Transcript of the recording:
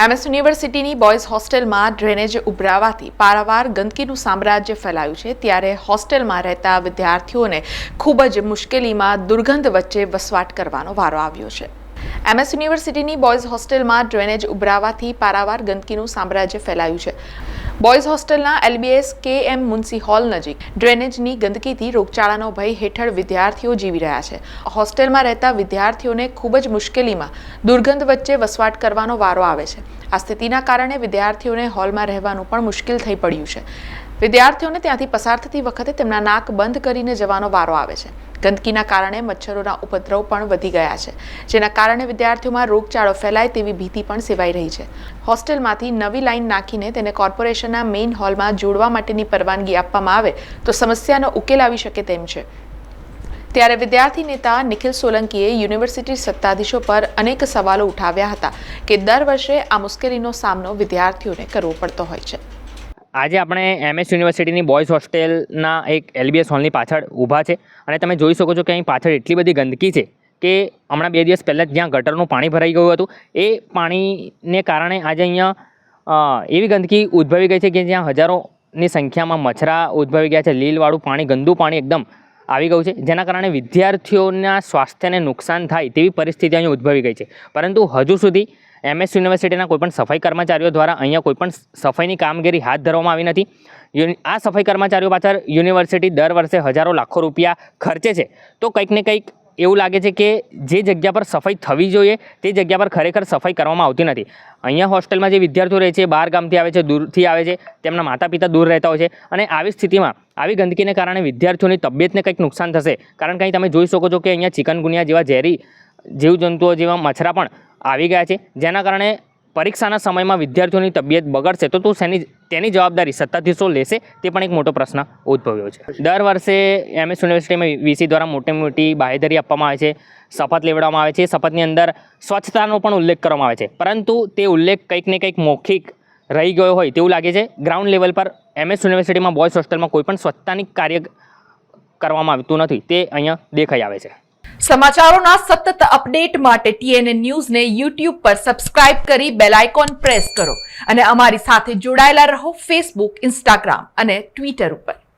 MS યુનિવર્સિટીની boys હોસ્ટેલમાં drainage ઉભરાવાથી પારાવાર ગંદકીનું સામ્રાજ્ય ફેલાયું છે. ત્યારે હોસ્ટેલમાં રહેતા વિદ્યાર્થીઓને ખૂબ જ મુશ્કેલીમાં દુર્ગંધ વચ્ચે વસવાટ કરવાનો વારો આવ્યો છે. એમએસ યુનિવર્સિટીની બોયઝ હોસ્ટેલમાં ડ્રેનેજ ઉભરાવાથી પારાવાર ગંદકીનું સામ્રાજ્ય ફેલાયું છે. બોયઝ હોસ્ટેલના એલબીએસ કે એમ મુન્સી હોલ નજીક ડ્રેનેજની ગંદકીથી રોગચાળાનો ભય હેઠળ વિદ્યાર્થીઓ જીવી રહ્યા છે. હોસ્ટેલમાં રહેતા વિદ્યાર્થીઓને ખૂબ જ મુશ્કેલીમાં દુર્ગંધ વચ્ચે વસવાટ કરવાનો વારો આવે છે. આ સ્થિતિના કારણે વિદ્યાર્થીઓને હોલમાં રહેવાનું પણ મુશ્કેલ થઈ પડ્યું છે. વિદ્યાર્થીઓને ત્યાંથી પસાર થતી વખતે તેમના નાક બંધ કરીને જવાનો વારો આવે છે. ગંદકીના કારણે મચ્છરોના ઉપદ્રવ પણ વધી ગયા છે, જેના કારણે વિદ્યાર્થીઓમાં રોગચાળો ફેલાય તેવી ભીતિ પણ સેવાઈ રહી છે. હોસ્ટેલમાંથી નવી લાઈન નાખીને તેને કોર્પોરેશનના મેઇન હોલમાં જોડવા માટેની પરવાનગી આપવામાં આવે તો સમસ્યાનો ઉકેલ આવી શકે તેમ છે. ત્યારે વિદ્યાર્થી નેતા નિખિલ સોલંકીએ યુનિવર્સિટી સત્તાધીશો પર અનેક સવાલો ઉઠાવ્યા હતા કે દર વર્ષે આ મુશ્કેલીનો સામનો વિદ્યાર્થીઓને કરવો પડતો હોય છે. આજે આપણે એમએસ યુનિવર્સિટીની બોયઝ હોસ્ટેલના એક એલબીએસ હોલની પાછળ ઊભા છે અને તમે જોઈ શકો છો કે અહીં પાછળ એટલી બધી ગંદકી છે કે હમણાં બે દિવસ પહેલાં જ્યાં ગટરનું પાણી ભરાઈ ગયું હતું, એ પાણીને કારણે આજે અહીંયા એવી ગંદકી ઉદ્ભવી ગઈ છે કે જ્યાં હજારોની સંખ્યામાં મચ્છરા ઉદ્ભવી ગયા છે, લીલવાળું પાણી, ગંદુ પાણી એકદમ આવી ગયું છે. જેના કારણે વિદ્યાર્થીઓના સ્વાસ્થ્યને નુકસાન થાય તેવી પરિસ્થિતિ અહીં ઉદ્ભવી ગઈ છે. પરંતુ હજુ સુધી એમએસ યુનિવર્સિટીના કોઈપણ સફાઈ કર્મચારીઓ દ્વારા અહીંયા કોઈપણ સફાઈની કામગીરી હાથ ધરવામાં આવી નથી. આ સફાઈ કર્મચારીઓ પાછળ યુનિવર્સિટી દર વર્ષે હજારો લાખો રૂપિયા ખર્ચે છે. તો કંઈક ને કંઈક એવું લાગે છે કે જે જગ્યા પર સફાઈ થવી જોઈએ તે જગ્યા પર ખરેખર સફાઈ કરવામાં આવતી નથી. અહીંયા હોસ્ટેલમાં જે વિદ્યાર્થીઓ રહે છે બહાર ગામથી આવે છે, દૂરથી આવે છે, તેમના માતા પિતા દૂર રહેતા હોય છે અને આવી સ્થિતિમાં આવી ગંદકીને કારણે વિદ્યાર્થીઓની તબિયતને કંઈક નુકસાન થશે. કારણ કે અહીં તમે જોઈ શકો છો કે અહીંયા ચિકનગુનિયા જેવા ઝેરી જીવજંતુઓ જેવા મચ્છરા પણ આવી ગયા છે. જેના કારણે પરીક્ષાના સમયમાં વિદ્યાર્થીઓની તબિયત બગડશે તો તું શેની, તેની જવાબદારી સત્તાધીશો લેશે તે પણ એક મોટો પ્રશ્ન ઉદ્ભવ્યો છે. દર વર્ષે એમએસ યુનિવર્સિટીમાં વીસી દ્વારા મોટી મોટી બાહેધરી આપવામાં આવે છે, શપથ લેવડાવવામાં આવે છે, શપથની અંદર સ્વચ્છતાનો પણ ઉલ્લેખ કરવામાં આવે છે. પરંતુ તે ઉલ્લેખ કંઈક ને કંઈક મૌખિક રહી ગયો હોય તેવું લાગે છે. ગ્રાઉન્ડ લેવલ પર એમએસ યુનિવર્સિટીમાં બોયઝ હોસ્ટેલમાં કોઈ પણ સ્વચ્છતાની કાર્ય કરવામાં આવતું નથી. તે અહીંયા દેખાઈ આવે છે. સમાચારોના સતત અપડેટ માટે ટીએનએ ન્યૂઝને યુટ્યુબ પર સબસ્ક્રાઇબ કરી બેલ આઇકોન પ્રેસ કરો. અને અમારી સાથે જોડાયેલા રહો ફેસબુક ઇન્સ્ટાગ્રામ અને ટ્વિટર ઉપર.